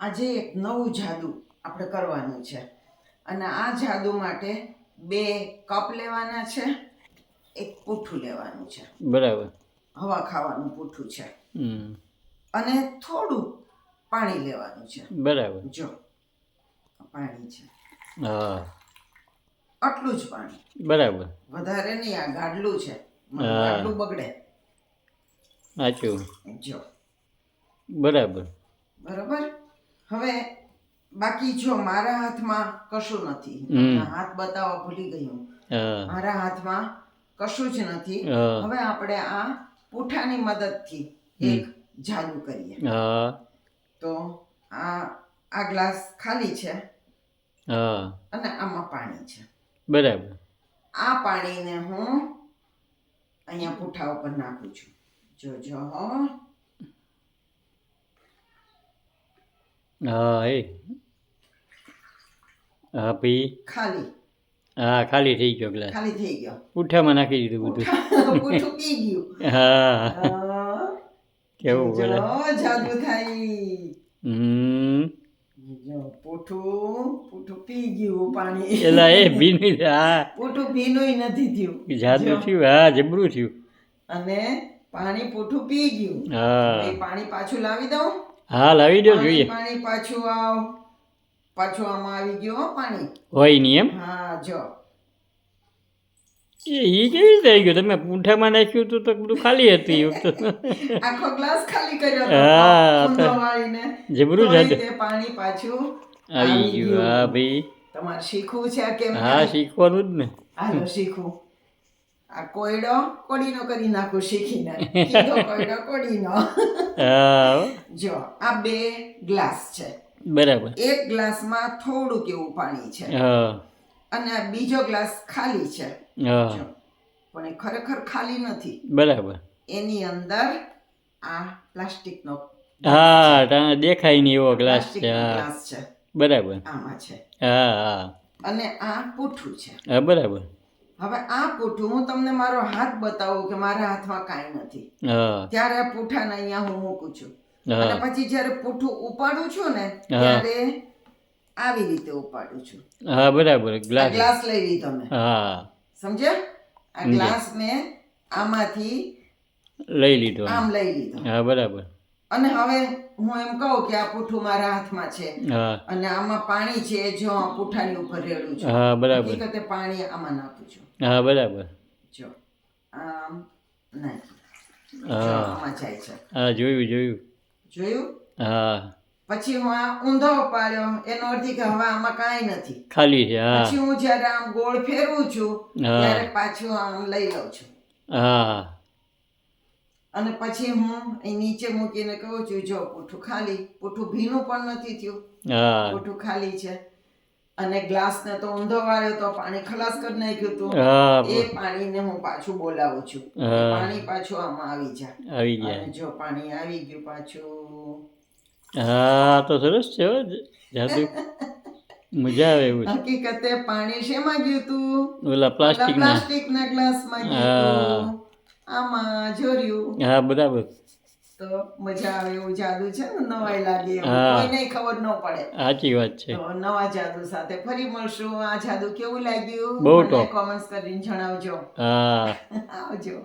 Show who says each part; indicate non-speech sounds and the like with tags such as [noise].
Speaker 1: આજે એક નવું જાદુ આપણે કરવાનું છે. અને આ જાદુ માટે બે કપ લેવાના છે એક પૂઠું લેવાનું છે.
Speaker 2: બરાબર.
Speaker 1: હવા ખાવાનું પૂઠું છે.
Speaker 2: હમ.
Speaker 1: અને થોડું પાણી લેવાનું છે.
Speaker 2: બરાબર.
Speaker 1: જો પાણી છે.
Speaker 2: હા.
Speaker 1: આટલું જ પાણી.
Speaker 2: બરાબર.
Speaker 1: વધારે નહીં આ ગાડલું છે. ગાડલું બગડે.
Speaker 2: સાચું.
Speaker 1: જો.
Speaker 2: બરાબર.
Speaker 1: બરોબર? હવે બાકી જો મારા હાથમાં કશું નથી. હાથ બતાવવા ભૂલી ગઈ
Speaker 2: હું.
Speaker 1: મારા હાથમાં કશું જ નથી. હવે આપણે આ પૂઠાની મદદથી એક જાદુ કરીએ. તો આ આ ગ્લાસ ખાલી છે. અને આમાં પાણી છે.
Speaker 2: બરાબર.
Speaker 1: આ પાણીને હું અહીંયા પૂઠા ઉપર નાખું છું. જોજો હો
Speaker 2: હા એ. હા પી.
Speaker 1: ખાલી.
Speaker 2: હા ખાલી થઈ ગયો ગ્લાસ
Speaker 1: ખાલી થઈ ગયો.
Speaker 2: પૂઠામાં નાખી દીધું બધું.
Speaker 1: પૂઠું પી ગયું. [laughs]
Speaker 2: હા.
Speaker 1: હા.
Speaker 2: કેવું બોલે?
Speaker 1: જાદુ થાય.
Speaker 2: હમ.
Speaker 1: પૂઠું પૂઠું પી ગયું પાણી.
Speaker 2: એલા એ ભીનું હા.
Speaker 1: પૂઠું ભીનું નથી થયું.
Speaker 2: જાદુ થયું હા જબરું થયું.
Speaker 1: અને પાણી પૂઠું પી ગયું.
Speaker 2: હા.
Speaker 1: પાણી પાછું લાવી દઉં.
Speaker 2: હા લાવી દો જોઈએ.
Speaker 1: પાણી પાછું આવ. પાછું આમાં આવી ગયો પાણી.
Speaker 2: હોય નહીં એમ?
Speaker 1: હા જો.
Speaker 2: એ ઈ કેવી આવી ગયું? તમે પૂંઠામાં નાખ્યું હતું તો બધું ખાલી હતું. એ વખતે
Speaker 1: આખો ગ્લાસ ખાલી કર્યો
Speaker 2: હા, જબરું
Speaker 1: તોય પાણી પાછું
Speaker 2: આવી ગયું. હા ભાઈ.
Speaker 1: તમારે શીખવું છે કેમ
Speaker 2: હા શીખવાનું જ ને.
Speaker 1: હાલો શીખવું. આ કોયડો કોડીનો કરી નાખું શીખીને. કોયડો કોડીનો. જો આ બે ગ્લાસ છે.
Speaker 2: બરાબર.
Speaker 1: એક ગ્લાસમાં થોડુંક એવું પાણી છે. અને બીજો ગ્લાસ ખાલી છે.
Speaker 2: હા.
Speaker 1: પણ એ ખરેખર ખાલી નથી.
Speaker 2: બરાબર.
Speaker 1: એની અંદર આ પ્લાસ્ટિકનો
Speaker 2: હા દેખાય નહીં એવો ગ્લાસ છે
Speaker 1: ગ્લાસ છે.
Speaker 2: બરાબર.
Speaker 1: આમાં છે.
Speaker 2: હા હા.
Speaker 1: અને આ પૂઠું છે.
Speaker 2: હા બરાબર.
Speaker 1: હવે આ પૂઠું હું તમને મારો હાથ બતાવું કે મારા હાથમાં કાંઈ નથી. ત્યારે આ પૂઠાને અહીંયા હું મૂકું છું. અને પછી જ્યારે પૂઠું ઉપાડું છું ને ત્યારે આવી રીતે ઉપાડું છું.
Speaker 2: હા બરાબર ગ્લાસ.
Speaker 1: ગ્લાસ લઈ લીધો મેં
Speaker 2: હા.
Speaker 1: સમજ્યા? આ ગ્લાસ મેં આમાંથી
Speaker 2: લઈ લીધો.
Speaker 1: આમ લઈ લીધો.
Speaker 2: હા બરાબર.
Speaker 1: અને હવે હું એમ કહું કે આ પૂઠું મારા હાથમાં છે. અને આમાં પાણી છે જો આ પુઠાની ઉપર રેડું છું.
Speaker 2: હા બરાબર.
Speaker 1: હકીકતે પાણી આમાં નાખું છું.
Speaker 2: હા બરાબર.
Speaker 1: જો આમ નાખી.
Speaker 2: હા.
Speaker 1: આમાં જાય છે.
Speaker 2: હા જોયું જોયું.
Speaker 1: જોયું?
Speaker 2: હા.
Speaker 1: પછી હું આ ઊંધો પાડ્યો. એનો અર્થ કે હવે આમાં કાંઈ નથી.
Speaker 2: ખાલી છે હા.
Speaker 1: પછી હું જ્યારે આમ ગોળ ફેરવું છું ત્યારે પાછું આમ લઈ લઉં છું.
Speaker 2: હા.
Speaker 1: અને પછી હું અહીં નીચે મૂકીને કહું છું જો પૂઠું ખાલી પૂઠું ભીનું પણ નથી થયું. પૂઠું ખાલી છે. અને ગ્લાસને તો ઊંધો વાળ્યો તો પાણી ખલાસ કરી નાખ્યું હતું એ પાણીને હું પાછું બોલાવું છું. પાણી પાછું આમાં આવી જાય.
Speaker 2: આવી ગયા.
Speaker 1: જો પાણી આવી ગયું પાછું.
Speaker 2: હા તો સરસ છે જાદુ. મજા આવે એવું
Speaker 1: હકીકતે પાણી શેમાં ગયું તું?
Speaker 2: ઓલા પ્લાસ્ટિકના.
Speaker 1: પ્લાસ્ટિક ના ગ્લાસમાં ગયું. આમાં જોર્યું.
Speaker 2: હા બરાબર.
Speaker 1: તો મજા આવે એવું જાદુ છે ને નવાઈ લાગે કોઈને ખબર ન પડે.
Speaker 2: સાચી વાત છે.
Speaker 1: તો નવા જાદુ સાથે ફરી મળશું. આ જાદુ કેવું લાગ્યું?
Speaker 2: બહુ
Speaker 1: મને કોમેન્ટ્સ કરીને જણાવજો.
Speaker 2: હા. [laughs]
Speaker 1: આવજો.